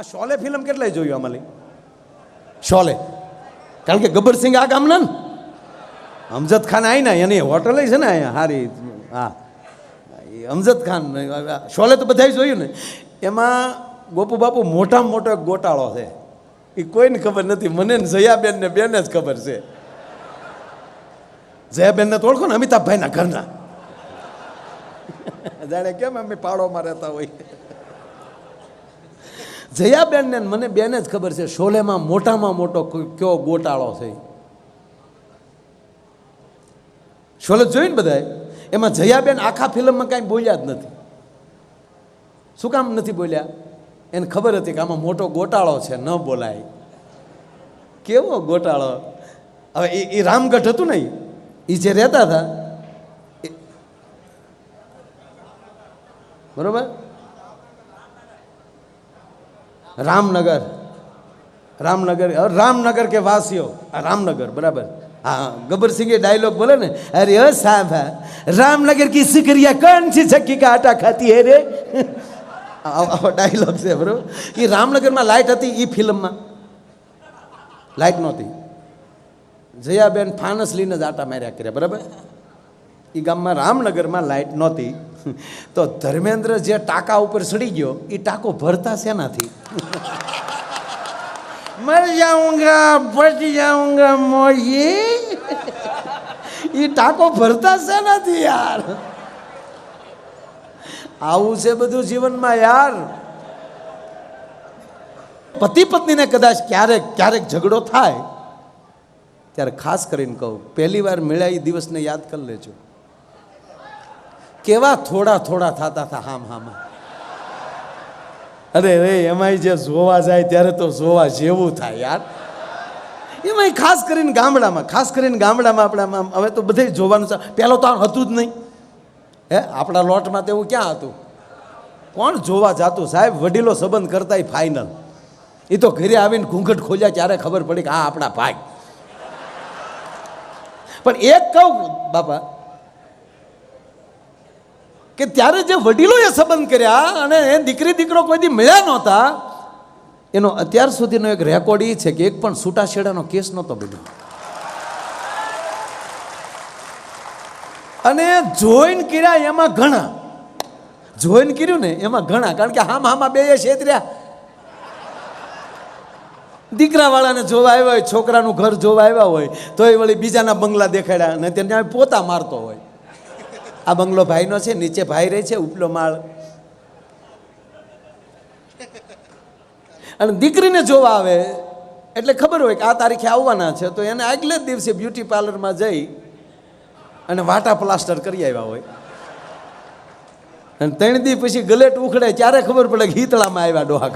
આ શોલે ફિલ્મ કેટલાય જોયું અમારી શોલે. કારણ કે ગબ્બરસિંહ આ ગામના ને? અમજદ ખાન આવીને એની હોટલ છે ને અહીંયા હારી હા. એ અમજદ ખાન શોલે તો બધાય જોયું ને. એમાં ગોપુ બાપુ મોટામાં મોટો ગોટાળો છે. એ કોઈને ખબર નથી મને ને જયાબેન ને બેને જ ખબર છે. જયાબેનને તો ઓળખો ને અમિતાભભાઈના ઘરના. જાણે કેમ અમે પાડોમાં રહેતા હોય. જયાબેનને મને બેને જ ખબર છે, શોલેમાં મોટામાં મોટો કયો ગોટાળો છે. શોલે જોઈને બધાએ એમાં જયાબેન આખા ફિલ્મમાં કાંઈ બોલ્યા જ નથી. શું કામ નથી બોલ્યા? એને ખબર હતી કે આમાં મોટો ગોટાળો છે, ન બોલાય. કેવો ગોટાળો? હવે એ એ રામગઢ હતું ને એ જે રહેતા હતા બરોબર? રામનગર રામનગર અ, રામનગર કે વાસીઓ આ રામનગર બરાબર હા ગબ્બરસિંહ ડાયલોગ બોલે ને અરે ઓ સાહેબ રામનગર की सिकरिया कौन सी चक्की का आटा खाती है रे આવો આવો ડાયલોગ છે બરોબર એ રામનગરમાં લાઇટ હતી એ ફિલ્મમાં લાઇટ નહોતી જયાબેન ફાનસ લઈને જ આટા માર્યા કર્યા બરાબર એ ગામમાં રામનગરમાં લાઇટ નહોતી તો ધર્મેન્દ્ર જે ટાંકા ઉપર સડી ગયો એ ટાંકો ભરતા શેનાથી? મર જાઉંગા બચ જાઉંગા મોયે એ ટાંકો ભરતા શેનાથી યાર? આવું છે બધું જીવનમાં યાર. પતિ પત્નીને કદાચ ક્યારેક ક્યારેક ઝઘડો થાય ત્યારે ખાસ કરીને કહું પહેલી વાર મળ્યા એ દિવસને યાદ કરી લેજો. કેવા થોડા થોડા થતા હતા, હામ, હામાં અરે, રે, એમાંય જે જોવા જાય ત્યારે તો જોવા જેવું થાય, યાર. એમાંય ખાસ કરીને ગામડામાં, ખાસ કરીને ગામડામાં આપણામાં હવે તો બધે જોવાનું છે. પહેલાં તો હતું જ નહીં. હે, આપણા લોટમાં તેવું ક્યાં હતું? કોણ જોવા જાતું? સાહેબ, વડીલો સંબંધ કરતા ફાઇનલ એ તો ઘરે આવીને ઘૂંઘટ ખોલ્યા ત્યારે ખબર પડી કે આ આપણા ભાઈ. પણ એક કહું, બાપા કે ત્યારે જે વડીલોએ સંબંધ કર્યા અને એ દીકરી દીકરો કોઈ દી મળ્યા નહોતા, એનો અત્યાર સુધીનો એક રેકોર્ડ એ છે કે એક પણ છૂટાછેડાનો કેસ નહોતો બન્યો. અને જોઈન કર્યા એમાં ઘણા. જોઈન કર્યું ને એમાં ઘણા, કારણ કે હામ હામાં બે છેતર્યા દીકરાવાળાને જોવા આવ્યા હોય, છોકરાનું ઘર જોવા આવ્યા હોય તો એ વળી બીજાના બંગલા દેખાડ્યા અને ત્યાં પોતા મારતો હોય. આ બંગલો ભાઈનો છે, નીચે ભાઈ રહે છે, ઉપલો માળ. અને દીકરીને જોવા આવે, એટલે ખબર હોય કે આ તારીખે આવવાના છે, તો એને આગલે જ દિવસે બ્યુટી પાર્લરમાં જઈ અને વાટા પ્લાસ્ટર કરી આવ્યા હોય. અને ત્રણ દી પછી ગલેટ ઉખડે ત્યારે ખબર પડે કે હીતળામાં આવ્યા ડોહા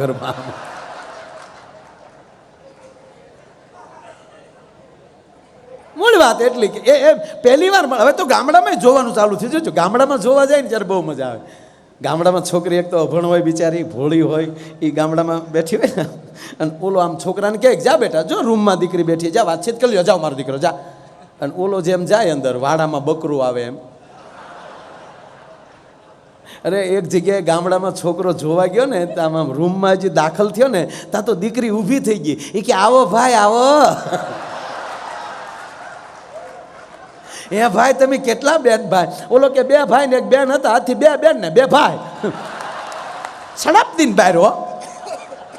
મૂળ વાત એટલી કે એ એમ પહેલી વાર હવે તો ગામડામાં જોવાનું ચાલુ થયું છે. ગામડામાં જોવા જાય ને ત્યારે બહુ મજા આવે. ગામડામાં છોકરી એક તો અભણ હોય, બિચારી ભોળી હોય એ ગામડામાં બેઠી હોય ને, અને ઓલો આમ છોકરાને કહે, જા બેટા, જો રૂમમાં દીકરી બેઠી જા, વાતચીત કરી લો. જાઓ મારો દીકરો, જા. અને ઓલો જેમ જાય અંદર, વાડામાં બકરું આવે એમ. અરે, એક જગ્યાએ ગામડામાં છોકરો જોવા ગયો ને આમ રૂમમાં જે દાખલ થયો ને, ત્યાં તો દીકરી ઊભી થઈ ગઈ. એ કે, આવો ભાઈ, આવો. એ ભાઈ, તમે કેટલા બેન ભાઈ? ઓલો કે બે ભાઈ ને એક બેન હતા, આથી બે બેન ને બે ભાઈ. સડપ દિન બહાર હો.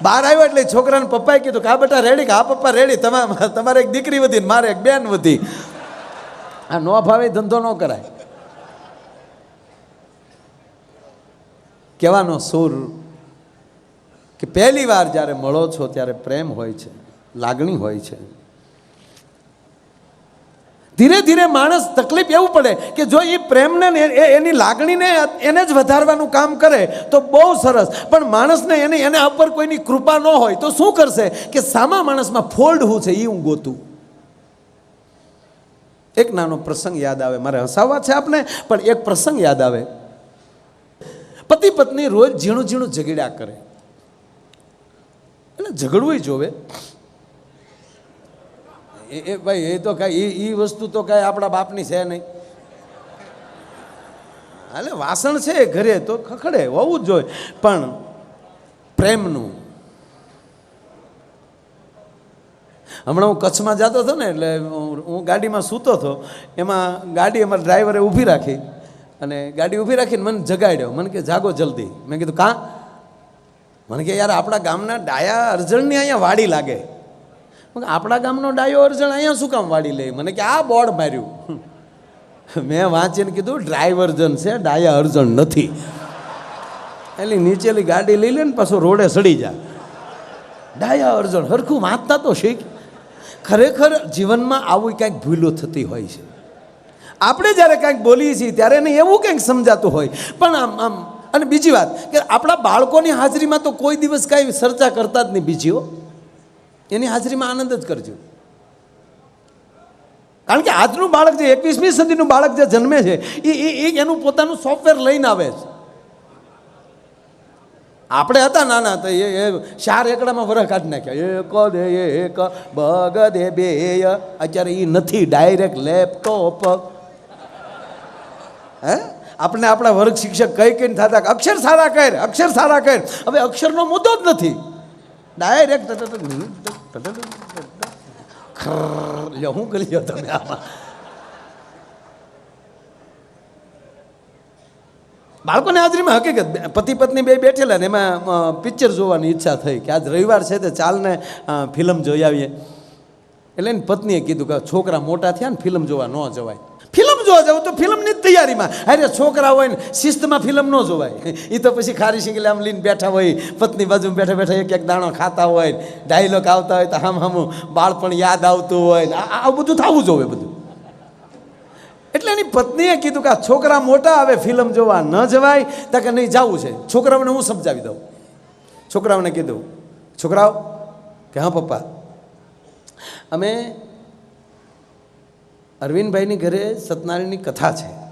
બહાર આવ્યો એટલે છોકરાને પપ્પાએ કીધું કે આ બેટા, રેડી, કે આ પપ્પા રેડી તમારે તમારે એક દીકરી વધી ને મારે એક બેન વધી. આ નો ભાવે, ધંધો ન કરાય. કહેવાનો સૂર કે પહેલી વાર જ્યારે મળો છો, ત્યારે પ્રેમ હોય છે, લાગણી હોય છે. ધીરે ધીરે માણસ તકલીફ એવું પડે કે જો એ પ્રેમને એની લાગણીને એને જ વધારવાનું કામ કરે, તો બહુ સરસ. પણ માણસને એની, એના ઉપર કોઈની કૃપા ન હોય, તો શું કરશે કે સામા માણસમાં ફોલ્ડ હું છે એ હું ગોતું એક નાનો પ્રસંગ યાદ આવે. મારે હસાવવા છે આપને, પણ એક પ્રસંગ યાદ આવે. પતિ પત્ની રોજ ઝીણું ઝીણું ઝઘડ્યા કરે. એટલે ઝઘડવું જોવે. એ ભાઈ, એ તો કાંઈ એ વસ્તુ તો કાંઈ આપણા બાપની છે નહીં. એટલે વાસણ છે ઘરે તો ખખડે, હોવું જ જોઈએ. પણ પ્રેમનું. હમણાં હું કચ્છમાં જતો હતો ને, એટલે હું ગાડીમાં સૂતો હતો, એમાં ગાડી અમારા ડ્રાઈવરે ઊભી રાખી અને ગાડી ઊભી રાખીને મને જગાડ્યો. મને કે, જાગો જલ્દી. મેં કીધું, કાં? મને કે, યાર, આપણા ગામના ડાયા અરજણની અહીંયા વાડી લાગે. આપણા ગામનો ડાયો અરજણ અહીંયા શું કામ વાડી લે? મને કે, આ બોર્ડ માર્યું. મેં વાંચીને કીધું ડ્રાઈવરજન છે, ડાયા અર્જણ નથી. એટલે નીચેલી ગાડી લઈ લે ને, પાછો રોડે સડી જાય ડાયા અર્જણ, હરખું વાંચતા તો શીખ. ખરેખર જીવનમાં આવું કાંઈક ભૂલો થતી હોય છે. આપણે જ્યારે કાંઈક બોલીએ છીએ, ત્યારે એને એવું કંઈક સમજાતું હોય. પણ આમ આમ, અને બીજી વાત, કે આપણા બાળકોની હાજરીમાં તો કોઈ દિવસ કાંઈ ચર્ચા કરતા જ નહીં બીજીઓ. એની હાજરીમાં આનંદ જ કરજો. કારણ કે આજનું બાળક જે એકવીસમી સદીનું બાળક જે જન્મે છે, એ એ એનું પોતાનું સોફ્ટવેર લઈને આવે છે. આપણે હતા નાના તો એ ચાર એકડામાં વરખ કાઢી નાખ્યા. એક દે, એક બગ દે, બે. અત્યારે એ નથી ડાયરેક્ટ લેપટોપ હે? આપણે આપણા વર્ગ શિક્ષક કઈ કઈને થતા અક્ષર સારા કર, અક્ષર સારા કર. હવે અક્ષરનો મુદ્દો જ નથી. ડાયરેક્ટ લ્યો હું કરી લો તમે આમાં બાળકોને હાજરીમાં હકીકત પતિ પત્ની બે બેઠેલા ને એમાં પિક્ચર જોવાની ઈચ્છા થઈ કે આજ રવિવાર છે તે ચાલને ફિલ્મ જોઈ આવીએ. એટલે એની પત્નીએ કીધું કે છોકરા મોટા થયા ને ફિલ્મ જોવા ન જવાય. જોવા જવું તો ફિલ્મની તૈયારીમાં. અરે છોકરા હોય ને, શિસ્તમાં ફિલ્મ ન જોવાય. એ તો પછી ખારી સિંગલે આમ લઈને બેઠા હોય, પત્ની બાજુમાં બેઠા બેઠા એક એક દાણો ખાતા હોય ડાયલોગ આવતા હોય તો આમ આમ બાળપણ યાદ આવતું હોય આ આ બધું થવું જોવે બધું. એટલે એની પત્નીએ કીધું કે આ છોકરા મોટા હવે ફિલ્મ જોવા ન જવાય, તો કે નહીં, જવું છે. છોકરાઓને હું સમજાવી દઉં. છોકરાઓને કીધું, છોકરાઓ, કે હા પપ્પા, અમે અરવિંદભાઈની ઘરે સત્યનારાયણની કથા છે.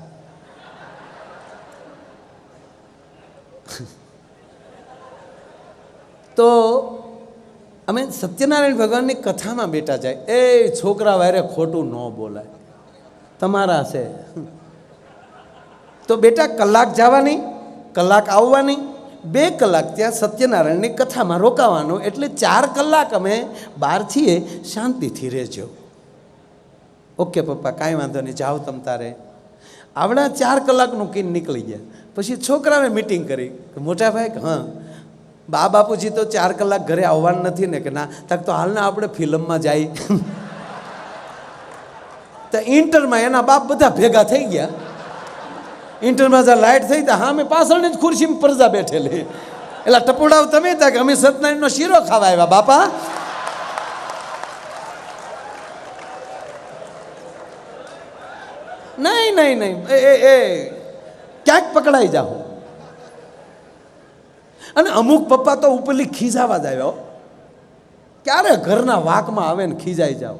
તો અમે સત્યનારાયણ ભગવાનની કથામાં બેઠા જાય. એ છોકરા વારે ખોટું ન બોલાય. તમારા છે. તો બેટા કલાક જવાની, કલાક આવવાની, બે કલાક ત્યાં સત્યનારાયણની કથામાં રોકાવાનું. એટલે ચાર કલાક અમે બહાર છીએ, શાંતિથી રહેજો. ઓકે પપ્પા, કાંઈ વાંધો નહીં, જાઓ તમ તારે. આવડા ચાર કલાકનું કીન નીકળી ગયા. પછી છોકરાએ મિટિંગ કરી કે મોટા ભાઈ કે, હા. બા બાપુજી તો ચાર કલાક ઘરે આવવાનું નથી ને કે ના તક તો હાલના આપણે ફિલ્મમાં જાય. તો ઇન્ટરમાં એના બાપ બધા ભેગા થઈ ગયા. ઇન્ટરમાં જ્યાં લાઇટ થઈ તો હા મેં પાછળની જ ખુરશીમાં પરજા બેઠેલી. એટલે ટપોડાવ તમે ત્યાં કે, અમે સત્યનારાયણનો શીરો ખાવા આવ્યા, બાપા. નહીં નહીં નહીં. એ એ ક્યાંક પકડાઈ જાઓ. અને અમુક પપ્પા તો ઉપરલી ખીજાવા જ આવ્યો. ક્યારે ઘરના વાકમાં આવે ને ખીજાઈ જાઓ.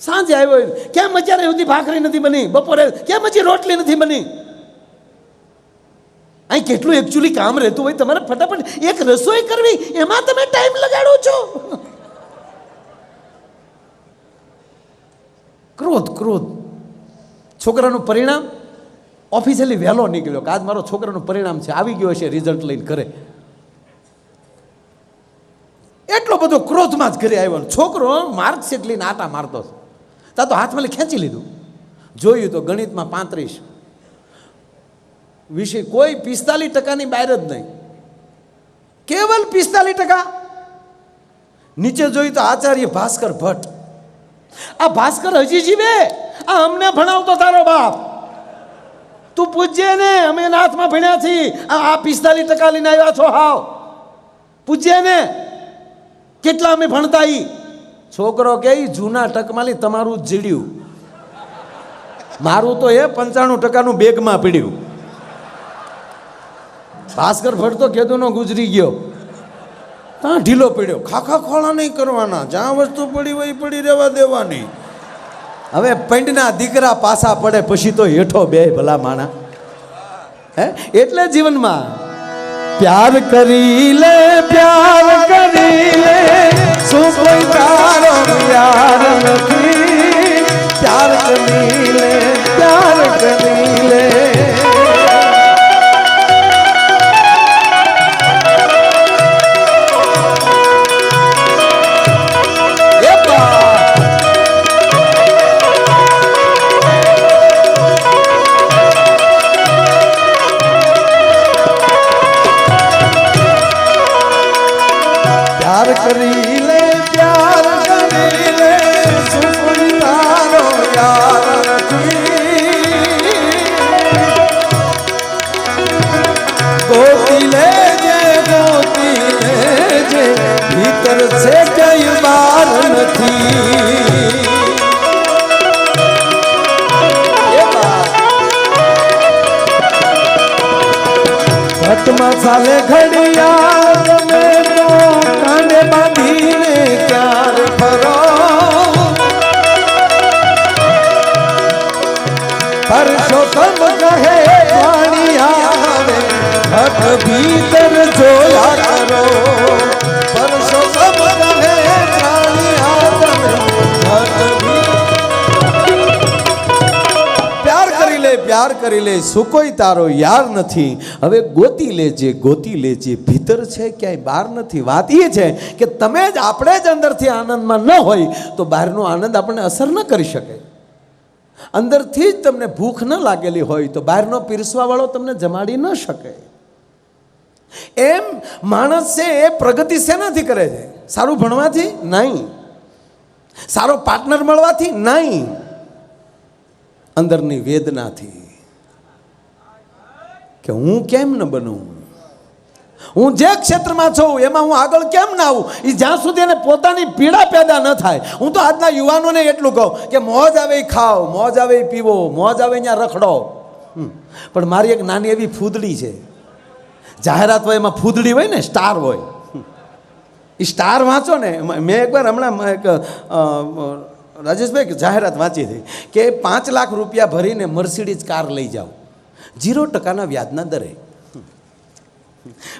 સાંજે આવ્યો કેમ અત્યારે સુધી ભાખરી નથી બની? બપોરે કેમ હજી રોટલી નથી બની? અહીં કેટલું એકચ્યુઅલી કામ રહેતું હોય તમારે ફટાફટ એક રસોઈ કરવી, એમાં તમે ટાઈમ લગાડો છો. ક્રોધ ક્રોધ. છોકરાનું પરિણામ ઓફિશિયલી વહેલો નીકળ્યો કે આજ મારો છોકરાનું પરિણામ છે, આવી ગયો છે રિઝલ્ટ લઈને ઘરે. એટલો બધો ક્રોધમાં જ ઘરે આવ્યો છોકરો માર્કશીટ લઈને આટા મારતો હતો. તા તો હાથમાં ખેંચી લીધું. જોયું તો ગણિતમાં પાંત્રીસ. વિષય કોઈ પિસ્તાલીસ ટકાની બહાર જ નહીં. કેવલ પિસ્તાલીસ ટકા. નીચે જોયું તો આચાર્ય ભાસ્કર ભટ્ટ. આ ભાસ્કર હજી જીવે. આ અમને ભણાવતો તારો બાપ. તું પૂજ્ય ને, અમે એના હાથમાં ભણ્યા છીએ. આ પિસ્તાલીસ ટકા લઈને આવ્યા છો, હાવ. પૂજ્ય ને. કેટલા અમે ભણતા ઈ? છોકરો કે જૂના ટકમાલી તમારું જીડ્યું. મારું તો એ પંચાણું ટકાનું બેગમાં પીડ્યું. ભાસ્કર ભટ્ટ તો ગુજરી ગયો. ત્યાં ઢીલો પડ્યો. ખાખા ખોળા નહીં કરવાના. જ્યાં વસ્તુ પડી હોય પડી રહેવા દેવાની. હવે પંડના દીકરા પાછા પડે પછી તો હેઠો બે ભલા માણા. હે? એટલે જીવનમાં પ્યાર કરી લે, પ્યાર કરી લે. શું કોઈ પ્યાર નથી? પ્યાર કરી લે. ભીતર છે કઈ બાર નથી. ઘટમાં ચાલે ઘડિયાળ, તમે તો કાંડે બાંધીને ક્યાર ફરો? પરસોત્તમ કહે પાણી આવે ઘટ ભીતર જોયા કરી કરી લે, શું તારો યાર નથી? હવે ગોતી લેજે ગોતી લેજે. ભીતર છે ક્યાંય? બહાર નથી. વાત એ છે કે તમે જ, આપણે જ અંદરથી આનંદમાં ન હોય, તો બહારનો આનંદ આપણને અસર ન કરી શકે. અંદરથી જ તમને ભૂખ ન લાગેલી હોય, તો બહારનો પીરસવાવાળો તમને જમાડી ન શકે. એમ માણસ છે, એ પ્રગતિ શેનાથી કરે છે? સારું ભણવાથી? નહીં. સારો પાર્ટનર મળવાથી? નહીં. અંદરની વેદનાથી. કે હું કેમ ન બનું હું જે ક્ષેત્રમાં છું, એમાં હું આગળ કેમ ના આવું? એ જ્યાં સુધી એને પોતાની પીડા પેદા ન થાય, હું તો આજના યુવાનોને એટલું કહું કે મોજ આવે એ ખાઓ, મોજ આવે એ પીવો, મોજ આવે ત્યાં રખડો. પણ મારી એક નાની એવી ફૂદડી છે. જાહેરાત હોય એમાં ફૂદડી હોય ને, સ્ટાર હોય. એ સ્ટાર વાંચો ને મેં એકવાર હમણાં એક રાજેશભાઈ જાહેરાત વાંચી હતી કે પાંચ લાખ રૂપિયા ભરીને મર્સિડીઝ કાર લઈ જાઓ. જીરો ટકાના વ્યાજના દરે.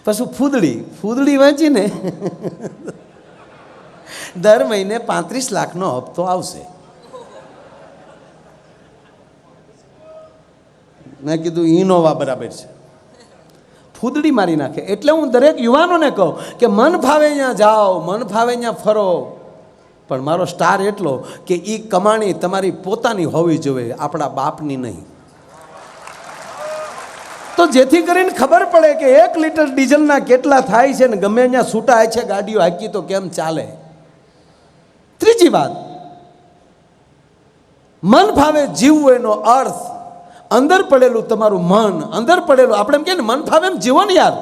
પાછું ફૂદડી ફૂદડી વાંચીને દર મહિને પાંત્રીસ લાખનો હપ્તો આવશે. મેં કીધું ઇનોવા બરાબર છે. ફૂદડી મારી નાખે. એટલે હું દરેક યુવાનોને કહું કે, મન ફાવે ત્યાં જાઓ, મન ફાવે ત્યાં ફરો. પણ મારો સ્ટાર એટલો કે એ કમાણી તમારી પોતાની હોવી જોઈએ, આપણા બાપની નહીં. તો જેથી કરીને ખબર પડે કે એક લીટર ડીઝલના કેટલા થાય છે ને ગમે ત્યાં છૂટાય છે ગાડીઓ હાકી તો કેમ ચાલે? ત્રીજી વાત. મન ફાવે જીવવું એનો અર્થ. અંદર પડેલું તમારું મન, અંદર પડેલું, આપણે એમ કે ને, મન ફાવે એમ જીવો ને યાર.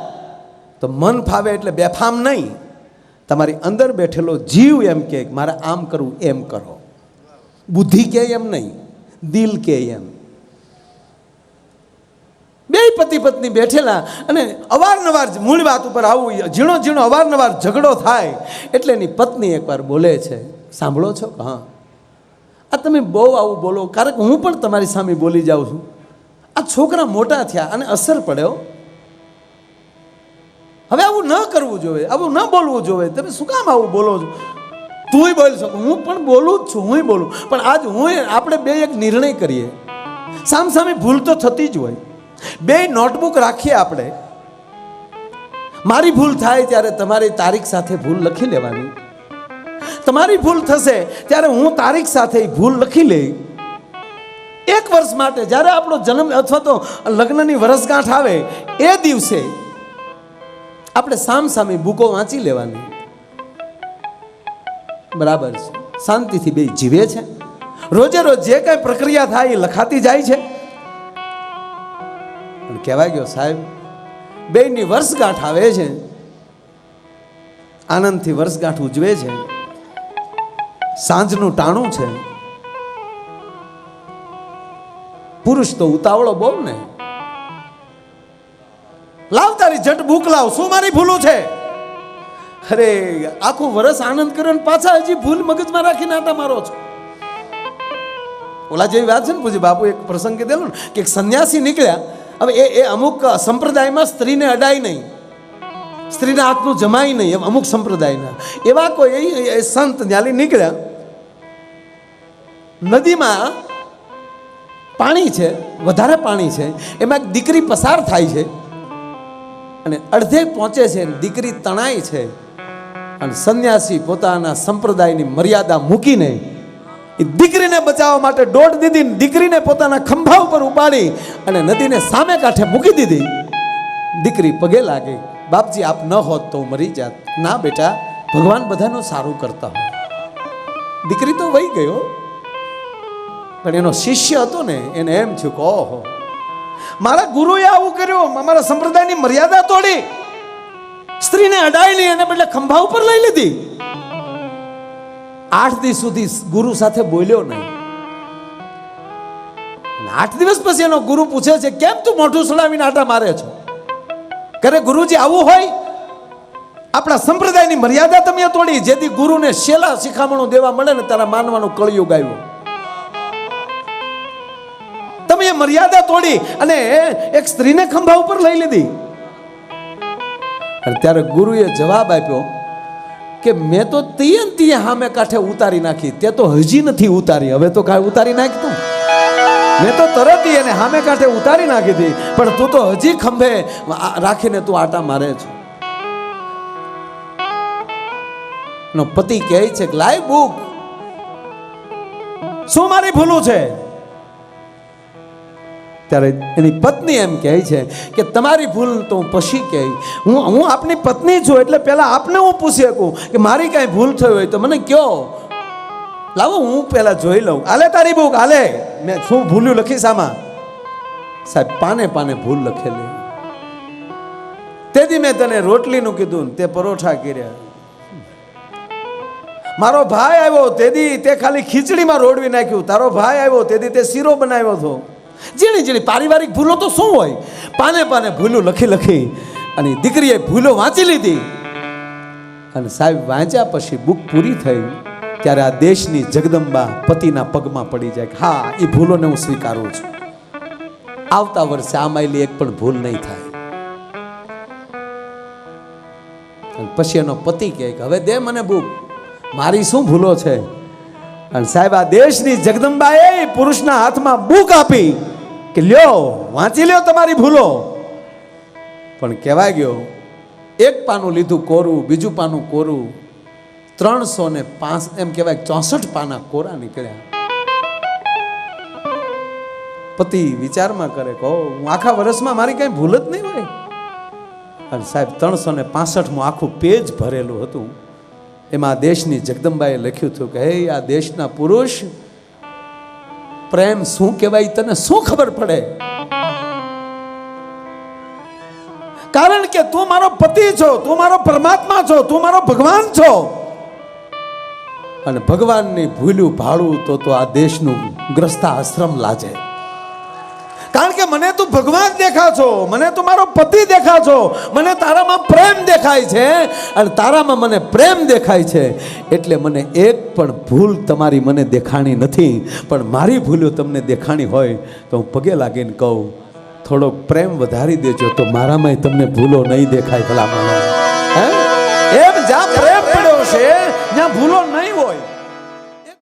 તો મન ફાવે એટલે બેફામ નહીં. તમારી અંદર બેઠેલો જીવ એમ કે, મારે આમ કરવું, એમ કરો. બુદ્ધિ કે એમ નહીં. દિલ કે એમ. બે પતિ પત્ની બેઠેલા અને અવારનવાર મૂળ વાત ઉપર આવું ઝીણો ઝીણો અવારનવાર ઝઘડો થાય એટલે એની પત્ની એકવાર બોલે છે, સાંભળો છો? હા. આ તમે બહુ આવું બોલો કારણ કે હું પણ તમારી સામે બોલી જાઉં છું. આ છોકરા મોટા થયા અને અસર પડ્યો. હવે આવું ન કરવું જોઈએ, આવું ન બોલવું જોઈએ, તમે શું કામ આવું બોલો છો? તુંય બોલી શકો હું પણ બોલું જ છું હું બોલું. પણ આજ હું આપણે બે એક નિર્ણય કરીએ. સામ સામે ભૂલ તો થતી જ હોય. બે નોટબુક રાખીએ આપણે. મારી ભૂલ થાય ત્યારે તમારી તારીખ સાથે ભૂલ લખી લેવાની. તમારી ભૂલ થશે ત્યારે હું તારીખ સાથે ભૂલ લખી લઈ. એક વર્ષ માટે જ્યારે આપણો જન્મ અથવા તો લગ્નની વરસગાંઠ આવે, એ દિવસે આપણે સામ સામે બુકો વાંચી લેવાની. બરાબર છે. શાંતિથી બે જીવે છે. રોજે રોજ જે કાંઈ પ્રક્રિયા થાય એ લખાતી જાય છે. પણ કહેવાય ગયો, સાહેબ. બેની વર્ષગાંઠ આવે છે. આનંદથી વર્ષગાંઠ ઉજવે છે. સાંજનું ટાણું છે. પુરુષ તો ઉતાવળો બોલ ને. લાવ તારી જટ ભૂખ લાવ, શું મારી ભૂલું છે? અરે, આખું વરસ આનંદ કર્યો ને પાછા હજી ભૂલ મગજમાં રાખીને આટા મારો છો. ઓલા જેવી વાત છે ને પૂછી બાપુ, એક પ્રસંગ કીધેલો ને, કે સંન્યાસી નીકળ્યા હવે એ એ અમુક સંપ્રદાયમાં સ્ત્રીને અડાય નહીં. સ્ત્રીના હાથનું જમાય નહીં એમ અમુક સંપ્રદાયના. એવા કોઈ એ- સંત ન્યાલી નીકળ્યા. નદીમાં પાણી છે, વધારે પાણી છે, એમાં એક દીકરી પસાર થાય છે અને અડધે પહોંચે છે દીકરી તણાય છે. અને સંન્યાસી પોતાના સંપ્રદાયની મર્યાદા મૂકીને દીકરીને બચાવવા માટે દોડ દીધી દીકરીને પોતાના ખંભા ઉપર ઉપાડી અને નદીને સામે કાંઠે મૂકી દીધી. દીકરી પગે લાગી. બાપજી, આપ ન હોત તો મરી જાત. ના બેટા, ભગવાન બધાનું સારું કરતા હોય. દીકરી તો વહી ગયો. પણ એનો શિષ્ય હતો ને, એને એમ થયું કે ઓહો, મારા ગુરુએ આવું કર્યું, અમારા સંપ્રદાયની મર્યાદા તોડી. સ્ત્રીને નહીં એને બદલે ખંભા ઉપર લઈ લીધી. આઠ દિવસ સુધી ગુરુ સાથે બોલ્યો નહીં. આઠ દિવસ પછી એનો ગુરુ પૂછે છે, કેમ તું મોઢું સડાવીને આટા મારે છો? કરે ગુરુજી આવું હોય, આપણા સંપ્રદાયની મર્યાદા તમે તોડી જેથી ગુરુને શેલા શિખામણું દેવા મળે ને તારા માનવાનું કળિયુગ આવ્યું. તમે મર્યાદા તોડી અને એક સ્ત્રીને ખંભા ઉપર લઈ લીધી. ત્યારે ગુરુએ જવાબ આપ્યો કે મેં તો તીએ ને તીએ સામે કાંઠે ઉતારી નાખી, તે તો હજી નથી ઉતારી. હવે તો કાંઈ ઉતારી નાખતું મેં તો તરત એને સામે કાંઠે ઉતારી નાખી હતી, પણ તું તો હજી ખંભે રાખીને તું આટા મારે છો. નો પતિ કહે છે કે, લાય બુક. શું મારી ભૂલું છે? ત્યારે એની પત્ની એમ કહે છે કે તમારી ભૂલ તો હું પછી કહે. હું હું આપની પત્ની છું એટલે પહેલાં આપને હું પૂછી શકું કે મારી કાંઈ ભૂલ થઈ હોય તો મને કયો. લાવો, હું પહેલાં જોઈ લઉં. આલે તારી બુક, આલે. મેં શું ભૂલ્યું લખીશ આમાં સાહેબ, પાને પાને ભૂલ લખેલી. તેથી મેં તને રોટલીનું કીધું તે પરોઠા કર્યા. મારો ભાઈ આવ્યો, તેથી તે ખાલી ખીચડીમાં રોડવી નાખ્યું. તારો ભાઈ આવ્યો, તેથી તે શીરો બનાવ્યો હતો. ઝીણી ઝીણી પારિવારિક ભૂલો તો શું હોય? પાને પાને ભૂલો લખી લખી અને દીકરીએ ભૂલો વાંચી લીધી. અને સાહેબ, વાંચ્યા પછી બુક પૂરી થઈ, ત્યારે આ દેશની જગદંબા પતિના પગમાં પડી જાય હા, એ ભૂલોને હું સ્વીકારું છું. આવતા વર્ષે આ માયલી એક પણ ભૂલ નહીં થાય. પછી એનો પતિ કહે કે હવે દે મને બુક. મારી શું ભૂલો છે? અને સાહેબ, આ દેશની જગદંબાએ પુરુષના હાથમાં બુક આપી કે લ્યો, વાંચી લ્યો તમારી ભૂલો. પણ કહેવાય ગયો, એક પાનું લીધું કોરું, બીજું પાનું કોરું, ત્રણસો ને પાંચ, એમ કહેવાય ચોસઠ પાના કોરા નીકળ્યા. પતિ વિચારમાં કરે કહો હું આખા વર્ષમાં મારી કઈ ભૂલ જ નહીં હોય? અને સાહેબ, ત્રણસો ને પાસઠમાં આખું પેજ ભરેલું હતું. એમાં દેશની જગદંબાએ લખ્યું હતું કે, હે, આ દેશના પુરુષ, પ્રેમ શું કહેવાય તને શું ખબર પડે? કારણ કે તું મારો પતિ છો, તું મારો પરમાત્મા છો, તું મારો ભગવાન છો. અને ભગવાનની ભૂલ્યું ભાડું તો તો આ દેશનું ગ્રસ્તા આશ્રમ લાજે. કારણ કે મને તું ભગવાન દેખા છો, મને તું મારો પતિ દેખા છો, મને તારામાં પ્રેમ દેખાય છે અને તારામાં મને પ્રેમ દેખાય છે. એટલે મને એક પણ ભૂલ તમારી મને દેખાણી નથી, પણ મારી ભૂલો તમને દેખાણી હોય તો હું પગે લાગીને કહું, થોડોક પ્રેમ વધારી દેજો તો મારામાંય તમને ભૂલો નહીં દેખાય ભલા હે? એમ જ્યાં પ્રેમ પડ્યો છે જ્યાં ભૂલો